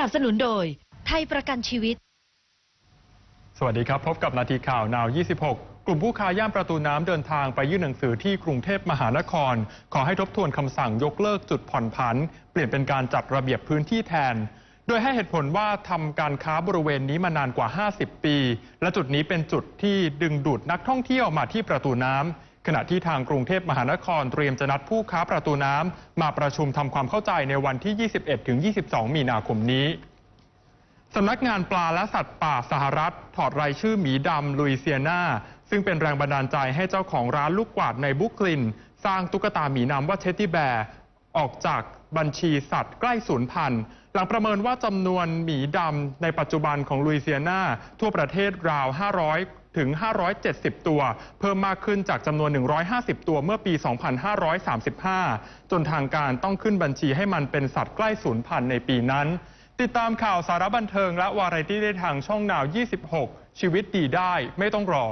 นับสนุนโดย ไทยประกันชีวิต สวัสดีครับ พบกับนาทีข่าวนาว 26 กลุ่มผู้ค้าย่านประตูน้ำเดินทางไปยื่นหนังสือที่กรุงเทพมหานคร ขอให้ทบทวนคำสั่งยกเลิกจุดผ่อนผัน เปลี่ยนเป็นการจัดระเบียบพื้นที่แทน โดยให้เหตุผลว่าทำการค้าบริเวณนี้มานานกว่า 50 ปี และจุดนี้เป็นจุดที่ดึงดูดนักท่องเที่ยวมาที่ประตูน้ำ ขณะที่ทางกรุงเทพมหานครเตรียมจะนัดผู้ค้าประตูน้ำมาประชุมทำความเข้าใจในวันที่ 21-22 มีนาคมนี้สำนักงานปลาและสัตว์ป่าสหรัฐ ถอดรายชื่อหมีดำลุยเซียนาซึ่งเป็นแรงบันดาลใจให้เจ้าของร้านลูกกวาดในบุกลิน สร้างตุ๊กตาหมีน้ำว่าเชตตี้แบร์ ออกจากบัญชีสัตว์ใกล้สูญพันธุ์ หลังประเมินว่าจำนวนหมีดำในปัจจุบันของลุยเซียนาทั่วประเทศราว 500 ถึง 570 ตัว เพิ่มมากขึ้นจากจำนวน 150 ตัวเมื่อปี 2535 จนทางการต้องขึ้นบัญชีให้มันเป็นสัตว์ใกล้สูญพันธุ์ในปีนั้น ติดตามข่าวสารบันเทิงและวาไรตี้ได้ทางช่องนาว 26 ชีวิตดีได้ไม่ต้องรอ